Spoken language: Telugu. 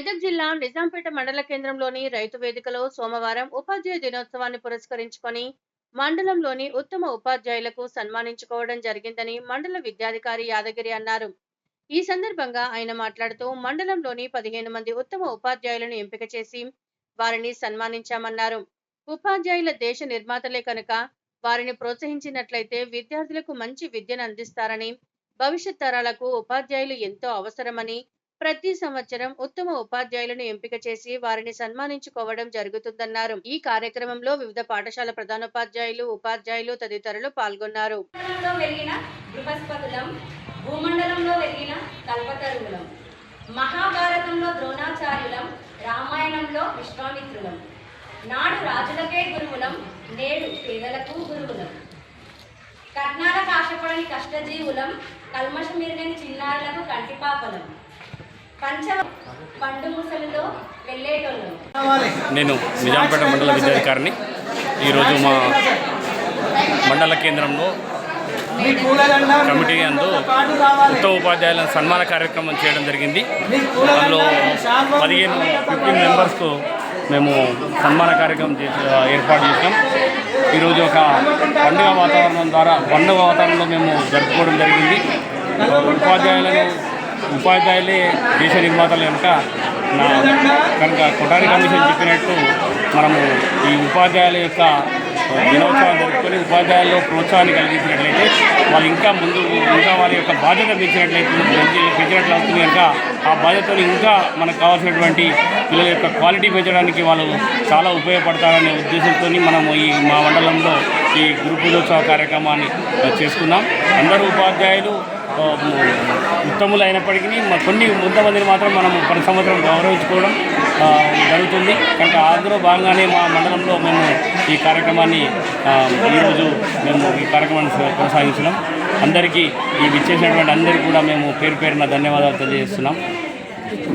మెదక్ జిల్లా నిజాంపేట మండల కేంద్రంలోని రైతు వేదికలో సోమవారం ఉపాధ్యాయ దినోత్సవాన్ని పురస్కరించుకొని మండలంలోని ఉత్తమ ఉపాధ్యాయులకు సన్మానించుకోవడం జరిగిందని మండల విద్యాధికారి యాదగిరి అన్నారు. ఈ సందర్భంగా ఆయన మాట్లాడుతూ మండలంలోని పదిహేను మంది ఉత్తమ ఉపాధ్యాయులను ఎంపిక చేసి వారిని సన్మానించామన్నారు. ఉపాధ్యాయుల దేశ నిర్మాతలే కనుక వారిని ప్రోత్సహించినట్లయితే విద్యార్థులకు మంచి విద్యను అందిస్తారని భవిష్యత్ తరాలకు ఉపాధ్యాయులు ఎంతో అవసరమని ప్రతి సంవత్సరం ఉత్తమ ఉపాధ్యాయులను ఎంపిక చేసి వారిని సన్మానించుకోవడం జరుగుతుందన్నారు. ఈ కార్యక్రమంలో వివిధ పాఠశాల ప్రధానోపాధ్యాయులు ఉపాధ్యాయులు తదితరులు పాల్గొన్నారు. భూమండలంలో వెలిగిన కల్పతరువులం మహాభారతంలో ద్రోణాచార్యులం రామాయణంలో విశ్వామిత్రులం నాడు రాజులకే గురువులం నేడు పేదలకు గురువులం. కట్నాలకు ఆశపడని కష్టజీవులం కల్మషమిరగని చిన్నారులకు కంటిపాపలం. నేను నిజాంపేట మండల విద్యాధికారిని. ఈరోజు మా మండల కేంద్రంలో కమిటీ అందు ఉత్తమ ఉపాధ్యాయులను సన్మాన కార్యక్రమం చేయడం జరిగింది. అందులో పదిహేను ఫిఫ్టీన్ మెంబర్స్కు మేము సన్మాన కార్యక్రమం చేసి ఏర్పాటు చేసాం ఈరోజు ఒక పండుగ వాతావరణం ద్వారా పండుగ వాతావరణంలో మేము జరుపుకోవడం జరిగింది. ఉపాధ్యాయులను ఉపాధ్యాయులే దేశ నిర్మాతలు కనుక నా కనుక కొటారి కమిషన్ చెప్పినట్టు మనము ఈ ఉపాధ్యాయుల యొక్క దినోత్సవం జరుపుకొని ఉపాధ్యాయుల్లో ప్రోత్సాహాన్ని కలిగించినట్లయితే వాళ్ళు ఇంకా ముందు ఇంకా వారి యొక్క బాధ్యత పెంచినట్లయితే పెంచినట్లు అవుతుంది కనుక ఆ బాధ్యతలు ఇంకా మనకు కావాల్సినటువంటి పిల్లల యొక్క క్వాలిటీ పెంచడానికి వాళ్ళు చాలా ఉపయోగపడతారనే ఉద్దేశంతో మనము ఈ మా మండలంలో ఈ గురు పూజోత్సవ కార్యక్రమాన్ని చేసుకున్నాం. అందరూ ఉపాధ్యాయులు ఉత్తములు అయినప్పటికీ కొన్ని కొంతమందిని మాత్రం మనం ప్రతి సంవత్సరం గౌరవించుకోవడం జరుగుతుంది. కనుక అందులో భాగంగానే మా మండలంలో మేము ఈ కార్యక్రమాన్ని ఈరోజు మేము ఈ కార్యక్రమాన్ని కొనసాగించడం అందరికీ ఈ విచ్చేసినటువంటి అందరికీ కూడా మేము పేరు పేరున ధన్యవాదాలు తెలియజేస్తున్నాం.